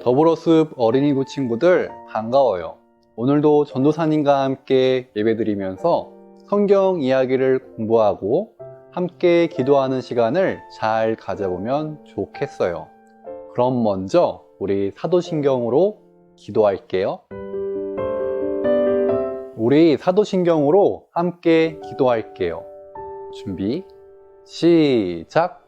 더불어숲 어린이구 친구들 반가워요. 오늘도 전도사님과 함께 예배드리면서 성경 이야기를 공부하고 함께 기도하는 시간을 잘 가져보면 좋겠어요. 그럼 먼저 우리 사도신경으로 기도할게요. 우리 사도신경으로 함께 기도할게요. 준비, 시작!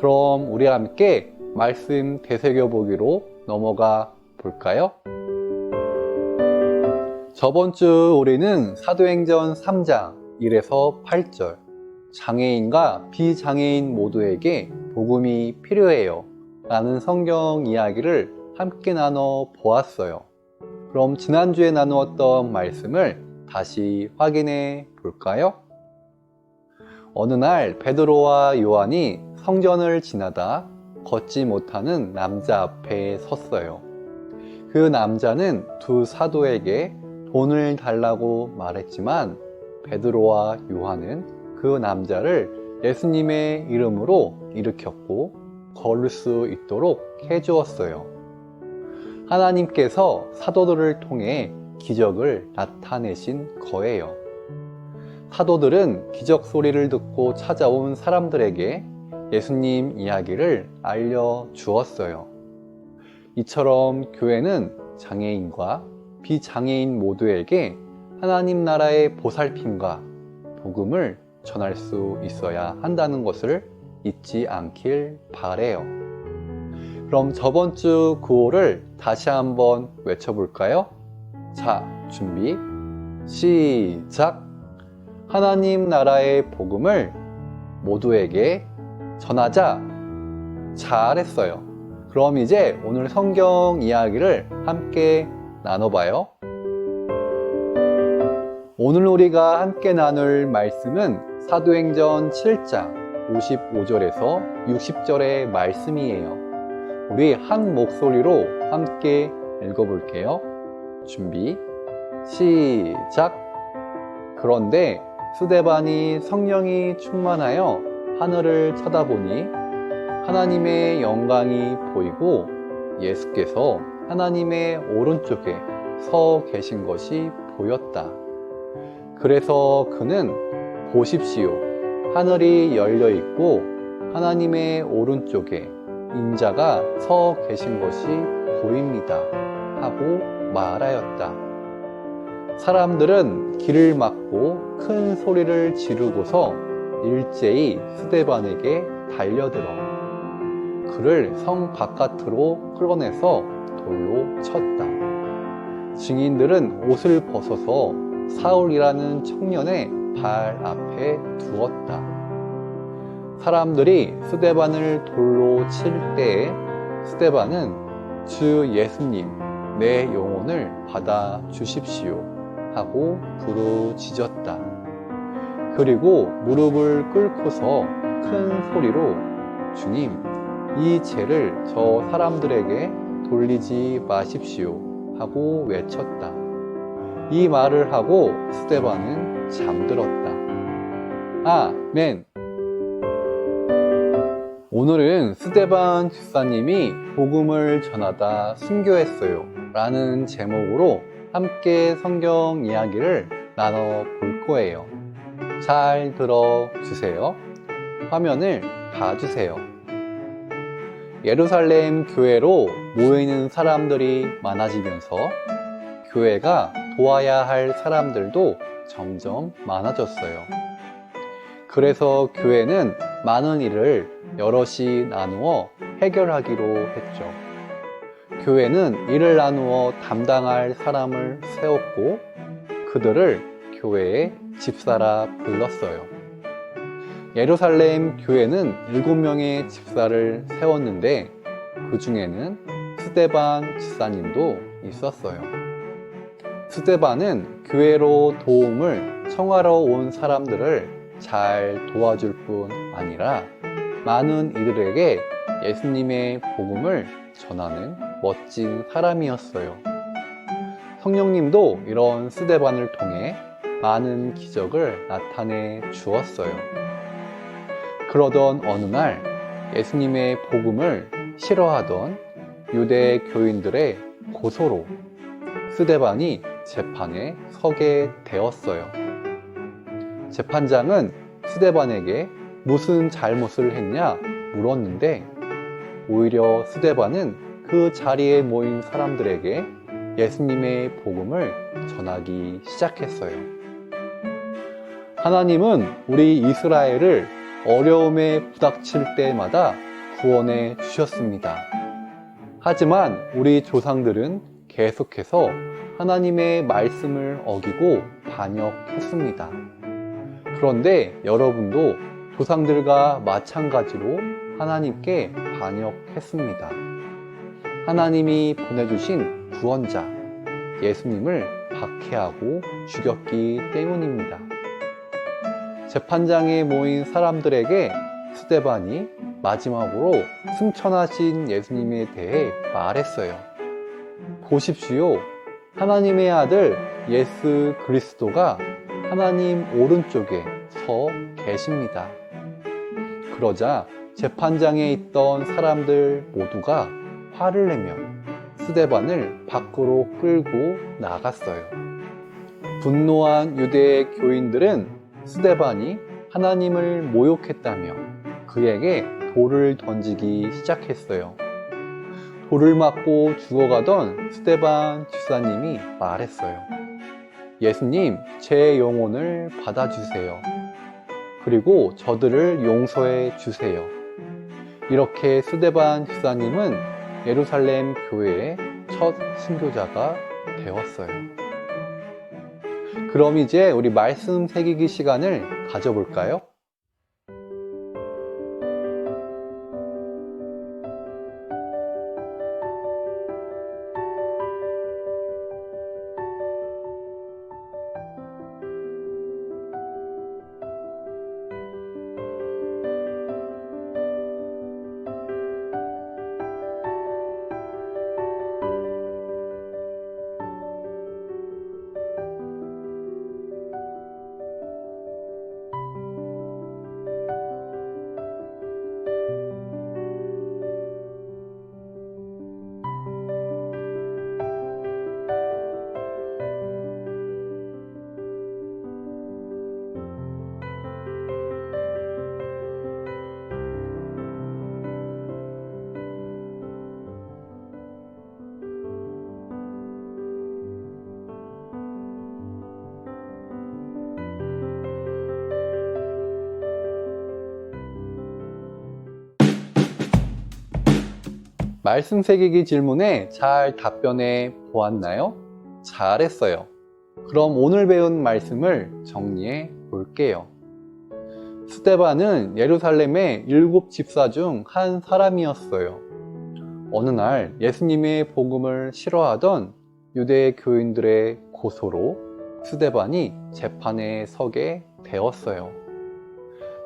그럼 우리 함께 말씀 되새겨 보기로 넘어가 볼까요? 저번 주 우리는 사도행전 3장 1에서 8절 장애인과 비장애인 모두에게 복음이 필요해요 라는 성경 이야기를 함께 나눠 보았어요. 그럼 지난주에 나누었던 말씀을 다시 확인해 볼까요? 어느 날 베드로와 요한이 성전을 지나다 걷지 못하는 남자 앞에 섰어요. 그 남자는 두 사도에게 돈을 달라고 말했지만 베드로와 요한은 그 남자를 예수님의 이름으로 일으켰고 걸을 수 있도록 해주었어요. 하나님께서 사도들을 통해 기적을 나타내신 거예요. 사도들은 기적 소리를 듣고 찾아온 사람들에게 예수님 이야기를 알려주었어요. 이처럼 교회는 장애인과 비장애인 모두에게 하나님 나라의 보살핌과 복음을 전할 수 있어야 한다는 것을 잊지 않길 바래요. 그럼 저번 주 구호를 다시 한번 외쳐볼까요? 자, 준비, 시작! 하나님 나라의 복음을 모두에게 전하자. 잘했어요. 그럼 이제 오늘 성경 이야기를 함께 나눠봐요. 오늘 우리가 함께 나눌 말씀은 사도행전 7장 55절에서 60절의 말씀이에요. 우리 한 목소리로 함께 읽어볼게요. 준비, 시작! 그런데 수데반이 성령이 충만하여 하늘을 쳐다보니 하나님의 영광이 보이고 예수께서 하나님의 오른쪽에 서 계신 것이 보였다. 그래서 그는 보십시오. 하늘이 열려 있고 하나님의 오른쪽에 인자가 서 계신 것이 보입니다. 하고 말하였다. 사람들은 길을 막고 큰 소리를 지르고서 일제히 스데반에게 달려들어 그를 성 바깥으로 끌어내서 돌로 쳤다. 증인들은 옷을 벗어서 사울이라는 청년의 발 앞에 두었다. 사람들이 스데반을 돌로 칠 때에 스데반은 주 예수님, 내 영혼을 받아 주십시오 하고 부르짖었다. 그리고 무릎을 꿇고서 큰 소리로 주님, 이 죄를 저 사람들에게 돌리지 마십시오 하고 외쳤다. 이 말을 하고 스테반은 잠들었다. 아멘. 오늘은 스테반 집사님이 복음을 전하다 순교했어요. 라는 제목으로 함께 성경 이야기를 나눠 볼 거예요. 잘 들어주세요. 화면을 봐주세요. 예루살렘 교회로 모이는 사람들이 많아지면서 교회가 도와야 할 사람들도 점점 많아졌어요. 그래서 교회는 많은 일을 여럿이 나누어 해결하기로 했죠. 교회는 일을 나누어 담당할 사람을 세웠고 그들을 교회의 집사라 불렀어요. 예루살렘 교회는 일곱 명의 집사를 세웠는데 그 중에는 스데반 집사님도 있었어요. 스데반은 교회로 도움을 청하러 온 사람들을 잘 도와줄 뿐 아니라 많은 이들에게 예수님의 복음을 전하는 멋진 사람이었어요. 성령님도 이런 스데반을 통해 많은 기적을 나타내 주었어요. 그러던 어느 날 예수님의 복음을 싫어하던 유대 교인들의 고소로 스데반이 재판에 서게 되었어요. 재판장은 스데반에게 무슨 잘못을 했냐 물었는데 오히려 스데반은 그 자리에 모인 사람들에게 예수님의 복음을 전하기 시작했어요. 하나님은 우리 이스라엘을 어려움에 부닥칠 때마다 구원해 주셨습니다. 하지만 우리 조상들은 계속해서 하나님의 말씀을 어기고 반역했습니다. 그런데 여러분도 조상들과 마찬가지로 하나님께 반역했습니다. 하나님이 보내주신 구원자, 예수님을 박해하고 죽였기 때문입니다. 재판장에 모인 사람들에게 스데반이 마지막으로 승천하신 예수님에 대해 말했어요. 보십시오. 하나님의 아들 예수 그리스도가 하나님 오른쪽에 서 계십니다. 그러자 재판장에 있던 사람들 모두가 화를 내며 스데반을 밖으로 끌고 나갔어요. 분노한 유대 교인들은 스데반이 하나님을 모욕했다며 그에게 돌을 던지기 시작했어요. 돌을 맞고 죽어가던 스데반 집사님이 말했어요. 예수님, 제 영혼을 받아주세요. 그리고 저들을 용서해 주세요. 이렇게 스데반 집사님은 예루살렘 교회의 첫 순교자가 되었어요. 그럼 이제 우리 말씀 새기기 시간을 가져볼까요? 말씀 새기기 질문에 잘 답변해 보았나요? 잘했어요. 그럼 오늘 배운 말씀을 정리해 볼게요. 스테반은 예루살렘의 일곱 집사 중 한 사람이었어요. 어느 날 예수님의 복음을 싫어하던 유대 교인들의 고소로 스데반이 재판에 서게 되었어요.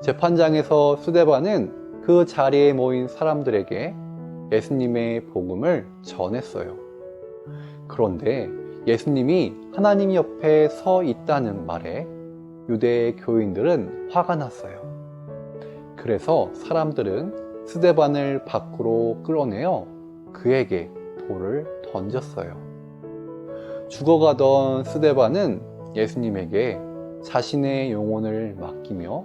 재판장에서 스데반은 그 자리에 모인 사람들에게 예수님의 복음을 전했어요. 그런데 예수님이 하나님 옆에 서 있다는 말에 유대 교인들은 화가 났어요. 그래서 사람들은 스데반을 밖으로 끌어내어 그에게 돌을 던졌어요. 죽어가던 스데반은 예수님에게 자신의 영혼을 맡기며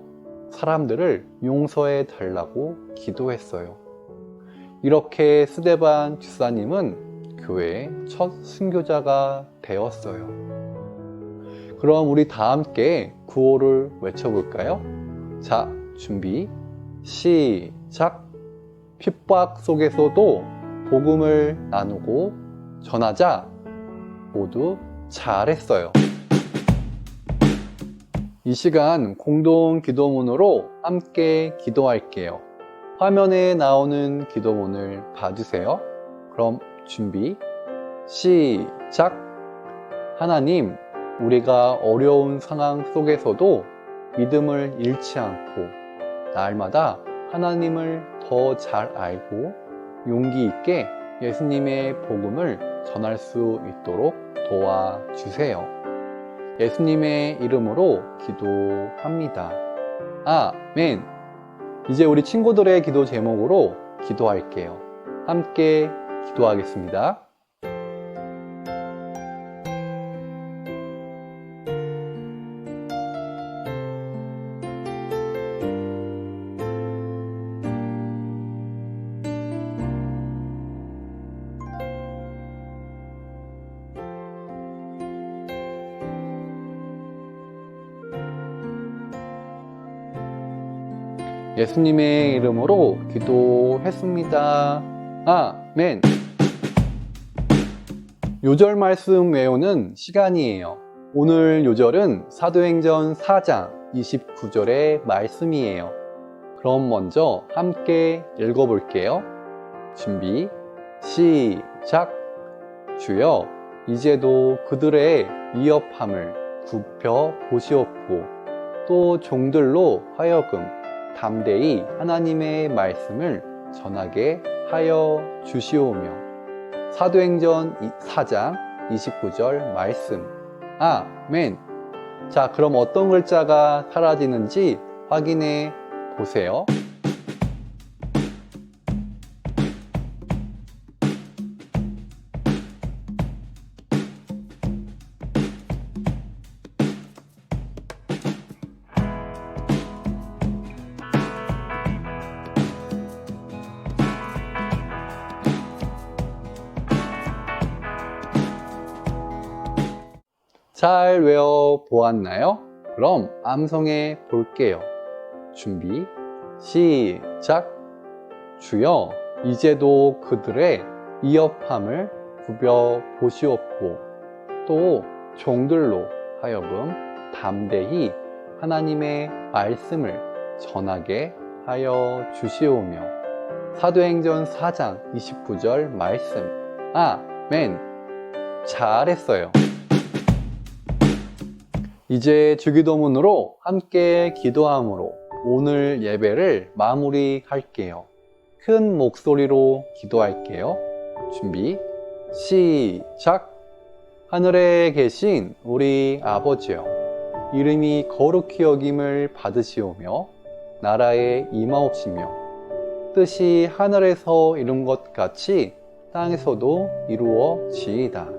사람들을 용서해 달라고 기도했어요. 이렇게 스데반 주사님은 교회의 첫 순교자가 되었어요. 그럼 우리 다 함께 구호를 외쳐볼까요? 자, 준비, 시작! 핍박 속에서도 복음을 나누고 전하자 모두 잘했어요. 이 시간 공동 기도문으로 함께 기도할게요. 화면에 나오는 기도문을 봐주세요. 그럼 준비, 시작! 하나님, 우리가 어려운 상황 속에서도 믿음을 잃지 않고 날마다 하나님을 더 잘 알고 용기 있게 예수님의 복음을 전할 수 있도록 도와주세요. 예수님의 이름으로 기도합니다. 아멘. 이제 우리 친구들의 기도 제목으로 기도할게요. 함께 기도하겠습니다. 예수님의 이름으로 기도했습니다. 아멘. 요절 말씀 외우는 시간이에요. 오늘 요절은 사도행전 4장 29절의 말씀이에요. 그럼 먼저 함께 읽어볼게요. 준비, 시작. 주여, 이제도 그들의 위협함을 굽혀 보시옵고, 또 종들로 하여금 담대히 하나님의 말씀을 전하게 하여 주시오며 사도행전 4장 29절 말씀. 아멘. 자 그럼 어떤 글자가 사라지는지 확인해 보세요 잘 외워 보았나요? 그럼 암송해 볼게요. 준비, 시작. 주여, 이제도 그들의 위협함을 굽여 보시옵고, 또 종들로 하여금 담대히 하나님의 말씀을 전하게 하여 주시오며, 사도행전 4장 29절 말씀. 아멘. 잘했어요. 이제 주기도문으로 함께 기도함으로 오늘 예배를 마무리할게요. 큰 목소리로 기도할게요. 준비, 시작! 하늘에 계신 우리 아버지여, 이름이 거룩히 여김을 받으시오며, 나라에 임하옵시며, 뜻이 하늘에서 이룬 것 같이 땅에서도 이루어지이다.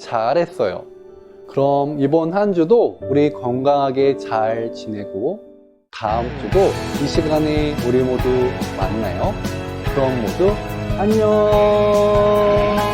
잘했어요. 그럼 이번 한 주도 우리 건강하게 잘 지내고 다음 주도 이 시간에 우리 모두 만나요. 그럼 모두 안녕.